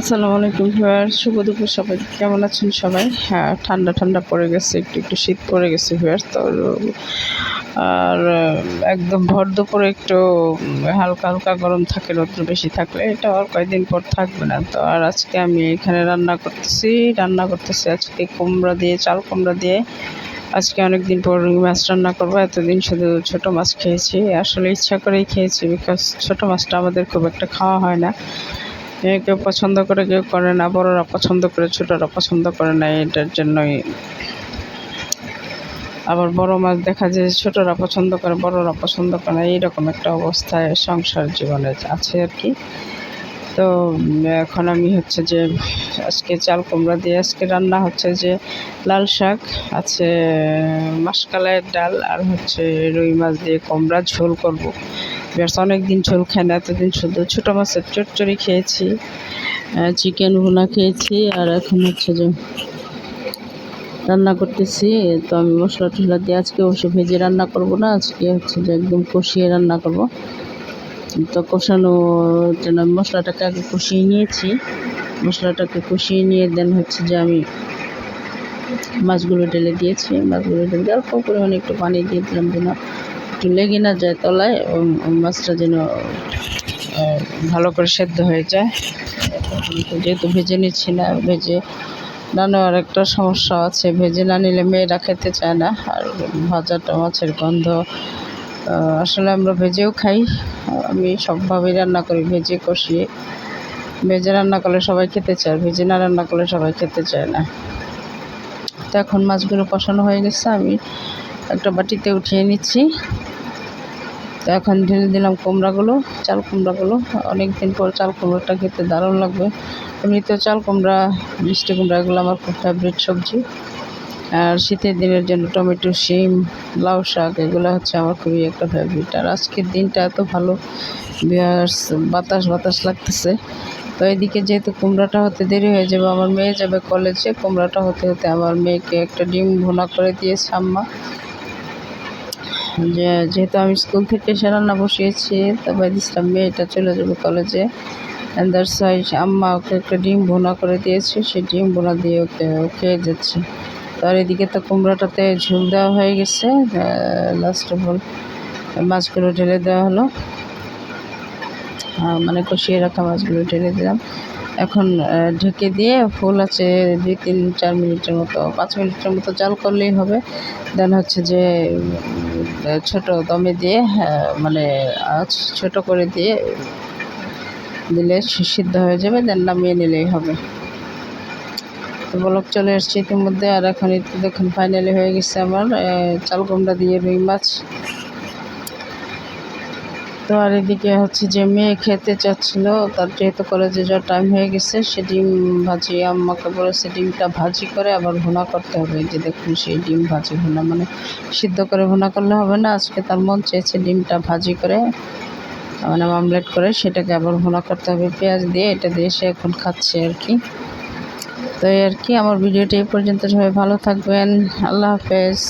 আসসালামু আলাইকুম ভিউয়ার শুভ দুপুর সবাই। কেমন আছেন সবাই? হ্যাঁ ঠান্ডা ঠান্ডা পড়ে গেছে, একটু একটু শীত পড়ে গেছে ভিউয়ার তো আর একদম ভর দুপুরে একটু হালকা হালকা গরম থাকে, রৌদ্র বেশি থাকলে, এটা আর কয়েকদিন পর থাকবে না। তো আর আজকে আমি এখানে রান্না করতেছি রান্না করতেছি আজকে কুমড়া দিয়ে, চাল কুমড়া দিয়ে। আজকে অনেক দিন পর মাছ রান্না করব, এতদিন শুধু ছোট মাছ খেয়েছি। আসলে ইচ্ছা করেই খেয়েছি বিকজ ছোট মাছটা আমাদের খুব একটা খাওয়া হয় না। এ কেউ পছন্দ করে, কেউ করে না। বড়রা পছন্দ করে, ছোটরা পছন্দ করে না, এটার জন্যই। আবার বড় মাছ দেখা যায়, ছোটরা পছন্দ করে, বড়রা পছন্দ করে না। এইরকম একটা অবস্থায় সংসার জীবনে আছে আর কি। তো এখন আমি হচ্ছে যে, আজকে চাল কুমড়া দিয়ে আজকে রান্না হচ্ছে যে লাল শাক, আছে মাসকালাইয়ের ডাল আর হচ্ছে রুই মাছ দিয়ে কুমড়া, ঝোল করব। বেশ অনেক দিন ঝোল খাই না, এতদিন শুধু ছোটো মাছের চটচড়ি খেয়েছি চিকেন ভুনা খেয়েছি আর এখন হচ্ছে যে রান্না করতেছি। তো আমি মশলা টশলা দিয়ে আজকে অবশ্য ভেজে রান্না করব না, আজকে হচ্ছে যে একদম কষিয়ে রান্না করব। তো কষানো আমি মশলাটাকে আগে কষিয়ে নিয়েছি। মশলাটাকে কষিয়ে নিয়ে দেন হচ্ছে যে আমি মাছগুলো ঢেলে দিয়েছি। মাছগুলো ঢেলে দিয়ে অল্প পরিমাণে একটু পানি দিয়ে দিলাম যেন একটু লেগে না যায় তলায় মাছটা যেন ভালো করে সেদ্ধ হয়ে যায়। যেহেতু ভেজে নিচ্ছি না, ভেজে না নেওয়ার একটা সমস্যা আছে। ভেজে না নিলে মেয়েরা খেতে চায় না। আর ভাজাটা মাছের গন্ধ আসলে আমরা ভেজেও খাই। আমি সবভাবেই রান্না করি, ভেজে কষিয়ে। ভেজে রান্না করলে সবাই খেতে চায়, ভেজে না রান্না করলে সবাই খেতে চায় না। তো এখন মাছগুলো কষানো হয়ে গেছে, আমি একটা বাটিতে উঠিয়ে নিচ্ছি। তো এখন ঢেলে দিলাম কুমড়াগুলো, চাল কুমড়াগুলো। অনেক দিন পর চাল কুমড়োটা খেতে দারুণ লাগবে। এমনিতেও চাল কুমড়া, মিষ্টি কুমড়া এগুলো আমার খুব ফেভারিট সবজি। আর শীতের দিনের জন্য টমেটো, শিম, লাউ শাক, এগুলো হচ্ছে আমার খুবই একটা ফেভারিট আর আজকের দিনটা এত ভালো বিয়ার্স বাতাস বাতাস লাগতেছে। তো এদিকে যেহেতু কুমড়াটা হতে দেরি হয়ে যাবে, আমার মেয়ে যাবে কলেজে কুমড়াটা হতে হতে আমার মেয়েকে একটা ডিম ভুনা করে দিয়েছে আম্মা। যে, যেহেতু আমি স্কুল থেকে এসে রান্না বসিয়েছি তারপরে দিচ্ছিলাম মেয়েটা চলে যাবে কলেজে দ্যাটস ওয়াই আম্মা ওকে একটা ডিম ভুনা করে দিয়েছে। সেই ডিম ভুনা দিয়ে ওকে খেয়ে যাচ্ছে। আর এদিকে তো কুমড়োটাতে ঝোল দেওয়া হয়ে গেছে লাস্ট অফ অল মাছগুলো ঢেলে দেওয়া হলো। মানে কষিয়ে রাখা মাছগুলো ঢেলে দিলাম। এখন ঢেকে দিয়ে ফুল আছে দুই তিন চার মিনিটের মতো, পাঁচ মিনিটের মতো জাল করলেই হবে। দেন হচ্ছে যে ছোট দমে দিয়ে মানে আঁচ ছোট করে দিয়ে দিলে সিদ্ধ হয়ে যাবে, দেন নামিয়ে নিলেই হবে। তো বলক চলে এসছে ইতিমধ্যে, আর এখন দেখুন ফাইনালি হয়ে গেছে আমার চাল দিয়ে রুই মাছ। তো আর এদিকে হচ্ছে যে মেয়ে খেতে চাচ্ছিল, তার যেহেতু কলেজে যাওয়ার টাইম হয়ে গেছে, সে ডিম ভাজি, আম্মাকে বলেছে ডিমটা ভাজি করে আবার ভুনা করতে হবে। যে দেখুন সেই ডিম ভাজি ভুনা মানে সিদ্ধ করে ভুনা করলে হবে না, আজকে তার মন চেয়েছে ডিমটা ভাজি করে মানে আমলেট করে, সেটাকে আবার ভুনা করতে হবে। পেঁয়াজ দিয়ে, এটা দিয়ে সে এখন খাচ্ছে আর কি। তো আর কি আমার ভিডিওটি এই পর্যন্ত। সবাই ভালো থাকবেন। আল্লাহ হাফেজ।